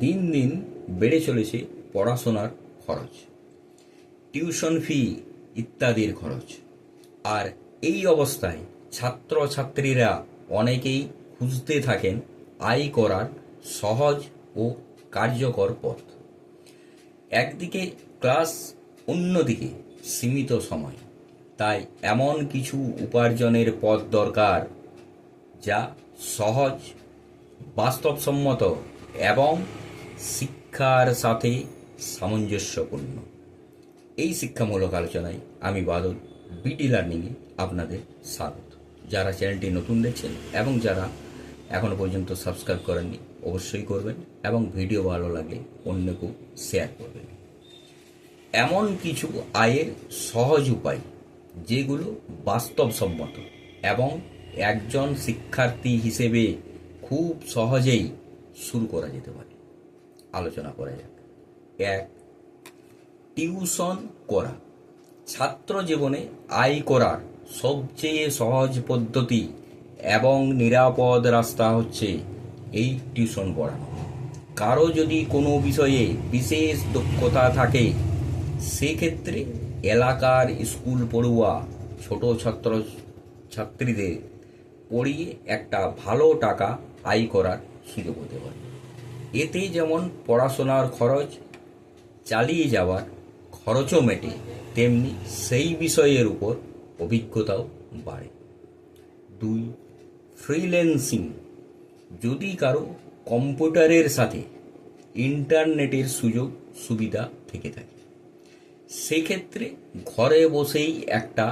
দিন দিন বেড়ে চলেছে পড়াশোনার খরচ। টিউশন ফি ইত্যাদির খরচ। আর এই অবস্থায় ছাত্রছাত্রীরা অনেকেই খুঁজতে থাকেন আয় করার সহজ ও কার্যকর পথ। একদিকে ক্লাস, অন্যদিকে সীমিত সময়। তাই এমন কিছু উপার্জনের পথ দরকার যা সহজ, বাস্তবসম্মত এবং শিক্ষার সাথে সামঞ্জস্যপূর্ণ। এই শিক্ষামূলক আলোচনায় আমি বাদল বিটি লার্নিংয়ে আপনাদের স্বাগত। যারা চ্যানেলটি নতুন দেখছেন এবং যারা এখনও পর্যন্ত সাবস্ক্রাইব করেননি, অবশ্যই করবেন এবং ভিডিও ভালো লাগলে অন্যকেও শেয়ার করবেন। এমন কিছু আয়ের সহজ উপায়, যেগুলো বাস্তবসম্মত এবং একজন শিক্ষার্থী হিসেবে খুব সহজেই শুরু করা যেতে পারে। আলোচনা করা যাক। এক, টিউশন করা। ছাত্র জীবনে আয় করার সবচেয়ে সহজ পদ্ধতি এবং নিরাপদ রাস্তা হচ্ছে এই টিউশন পড়ানো কারও যদি কোনো বিষয়ে বিশেষ দক্ষতা থাকে, সেক্ষেত্রে এলাকার স্কুল পড়ুয়া, ছোট ছাত্র ছাত্রীদের পড়িয়ে একটা ভালো টাকা আয় করার সুযোগ হতে পারে। এতে যেমন পড়াশোনার খরচ চালিয়ে যাওয়ার খরচও মেটে, তেমনি সেই বিষয়ের উপর অভিজ্ঞতাও বাড়ে। দুই ফ্রিল্যান্সিং যদি কারও কম্পিউটারের সাথে ইন্টারনেটের সুযোগ সুবিধা থেকে থাকে, সেক্ষেত্রে ঘরে বসেই একটা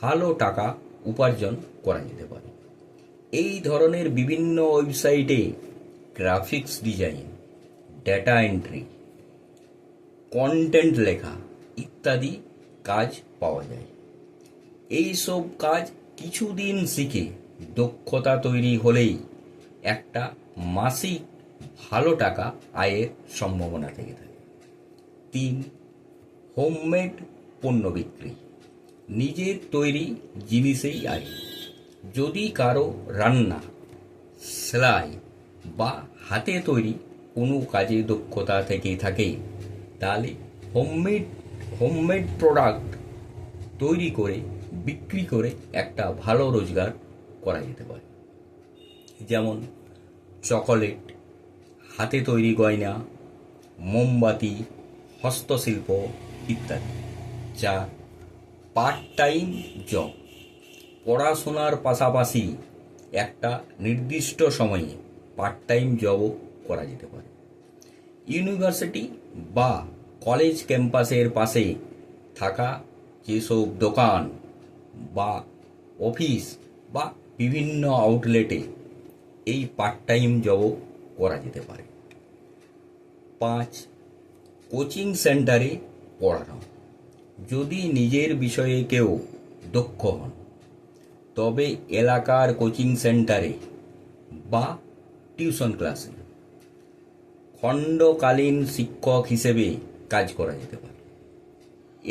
ভালো টাকা উপার্জন করা যেতে পারে। এই ধরনের বিভিন্ন ওয়েবসাইটে graphics design data entry content লেখা ইত্যাদি কাজ পাওয়া যায়। এই সব কাজ কিছুদিন শিখে দক্ষতা তৈরি হলেই একটা মাসিক ভালো টাকা আয়ের সম্ভাবনা থেকে থাকে। তিন হোমমেড পণ্য বিক্রি। নিজের তৈরি জিনিসেই আয়। যদি কারও রান্না, সেলাই বা হাতে তৈরি কোনো কাজে দক্ষতা থেকে থাকে তাহলে হোমমেড হোমমেড প্রোডাক্ট তৈরি করে, বিক্রি করে একটা ভালো রোজগার করা যেতে পারে। যেমন চকোলেট, হাতে তৈরি গয়না, মোমবাতি, হস্তশিল্প ইত্যাদি, যা পার্ট টাইম জব পড়াশোনার পাশাপাশি একটা নির্দিষ্ট সময়ে পার্ট টাইম জবও করা যেতে পারে। ইউনিভার্সিটি বা কলেজ ক্যাম্পাসের পাশে থাকা যেসব দোকান বা অফিস বা বিভিন্ন আউটলেটে এই পার্ট টাইম জবও করা যেতে পারে। পাঁচ কোচিং সেন্টারে পড়ানো। যদি নিজের বিষয়ে কেউ দক্ষ হন, তবে এলাকার কোচিং সেন্টারে বা টিউশন ক্লাসে। খণ্ডকালীন শিক্ষক হিসেবে কাজ করা যেতে পারে।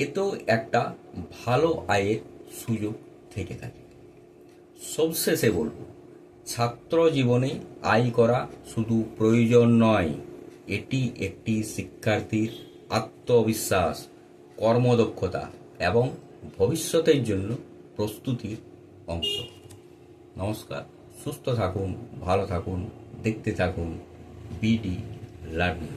এতেও একটা ভালো আয়ের সুযোগ থেকে থাকে। সবশেষে বলব, ছাত্র জীবনে আয় করা শুধু প্রয়োজন নয়, এটি একটি শিক্ষার্থীর আত্মবিশ্বাস, কর্মদক্ষতা এবং ভবিষ্যতের জন্য প্রস্তুতির অংশ। নমস্কার। সুস্থ থাকুন ভালো থাকুন দেখতে থাকুন বিডি লার্নিং